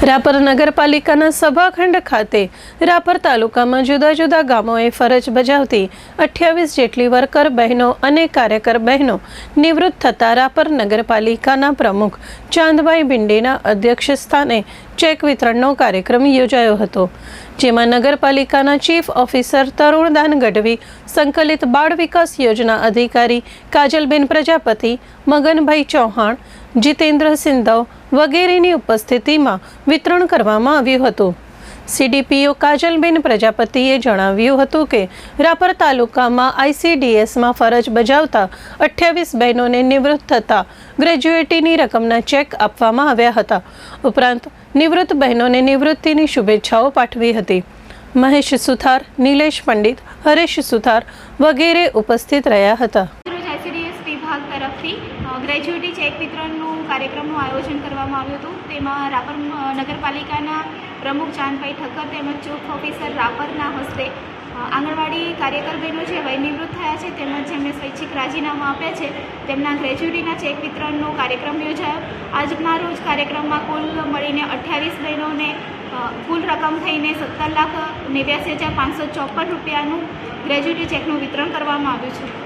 રાપર નગરપાલિકાના સભાખંડ ખાતે રાપર તાલુકામાં જુદા જુદા ગામોએ ફરજ બજાવતી અઠ્યાવીસ જેટલી વર્કર બહેનો અને કાર્યકર બહેનો નિવૃત્ત થતા રાપર નગરપાલિકાના પ્રમુખ ચાંદભાઈ ભિંડેના અધ્યક્ષ સ્થાને ચેક વિતરણનો કાર્યક્રમ યોજાયો હતો, જેમાં નગરપાલિકાના ચીફ ઓફિસર તરુણદાન ગઢવી સંકલિત બાળ વિકાસ યોજના અધિકારી કાજલબેન પ્રજાપતિ, મગનભાઈ ચૌહાણ, જીતેન્દ્ર સિંધવ વગેરેની ઉપસ્થિતિમાં વિતરણ કરવામાં આવ્યું હતું. સીડીપીઓ કાજલબેન પ્રજાપતિએ જણાવ્યું હતું કે રાપર તાલુકામાં આઈસીડીએસમાં ફરજ બજાવતા અઠ્યાવીસ બહેનોને નિવૃત્ત થતા ગ્રેજ્યુએટીની રકમના ચેક આપવામાં આવ્યા હતા. ઉપરાંત નિવૃત્ત બહેનોને નિવૃત્તિની શુભેચ્છાઓ પાઠવી હતી. મહેશ સુથાર, નિલેશ પંડિત, હરેશ સુથાર વગેરે ઉપસ્થિત રહ્યા હતા. તરફથી ગ્રેજ્યુએટી ચેક વિતરણનું કાર્યક્રમનું આયોજન કરવામાં આવ્યું હતું. તેમાં રાપર નગરપાલિકાના પ્રમુખ ચાંદભાઈ ઠક્કર તેમજ ચીફ ઓફિસર રાપરના હસ્તે આંગણવાડી કાર્યકર બહેનો જે વયનિવૃત્ત થયા છે તેમજ જેમણે સ્વૈચ્છિક રાજીનામા આપ્યા છે, તેમના ગ્રેજ્યુટીના ચેક વિતરણનો કાર્યક્રમ યોજાયો. આજના રોજ કાર્યક્રમમાં કુલ મળીને અઠ્યાવીસ બહેનોને કુલ રકમ થઈને સત્તર લાખ નેવ્યાસી હજાર પાંચસો ચોપન રૂપિયાનું ગ્રેજ્યુટી ચેકનું વિતરણ કરવામાં આવ્યું છે.